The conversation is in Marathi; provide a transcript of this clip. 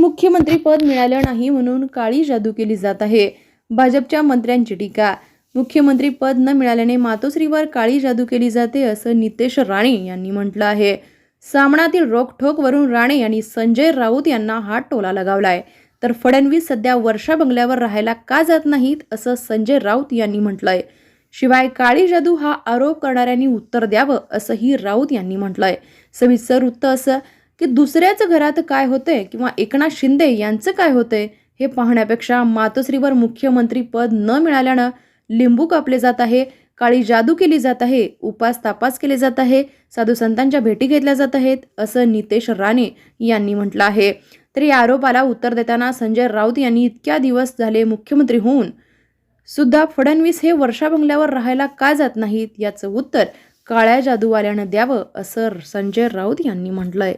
मुख्यमंत्रीपद मिळालं नाही म्हणून काळी जादू केली जात आहे. भाजपच्या मंत्र्यांची टीका मुख्यमंत्रीपद न मिळाल्याने मातोश्रीवर काळी जादू केली जाते असं नितेश राणे यांनी म्हटलं आहे. सामनातील रोखठोकवरून राणे यांनी संजय राऊत यांना हा टोला लगावलाय. तर फडणवीस सध्या वर्षा बंगल्यावर राहायला का जात नाहीत असं संजय राऊत यांनी म्हटलंय. शिवाय काळी जादू हा आरोप करणाऱ्यांनी उत्तर द्यावं असंही राऊत यांनी म्हटलंय. सविस्तर वृत्त असं की दुसऱ्याच घरात काय होतंय किंवा एकनाथ शिंदे यांचं काय होतंय हे पाहण्यापेक्षा मातोश्रीवर मुख्यमंत्री पद न मिळाल्यानं लिंबू कापले जात आहे काळी जादू केली जात आहे उपास तापास केले जात आहे साधू संतांच्या भेटी घेतल्या जात आहेत असं नितेश राणे यांनी म्हटलं आहे. तर या आरोपाला उत्तर देताना संजय राऊत यांनी इतक्या दिवस झाले मुख्यमंत्री होऊन. सुद्धा फडणवीस हे वर्षा बंगल्यावर राहायला का जात नाहीत याचं उत्तर काळ्या जादूवाल्यानं द्यावं असं संजय राऊत यांनी म्हटलंय.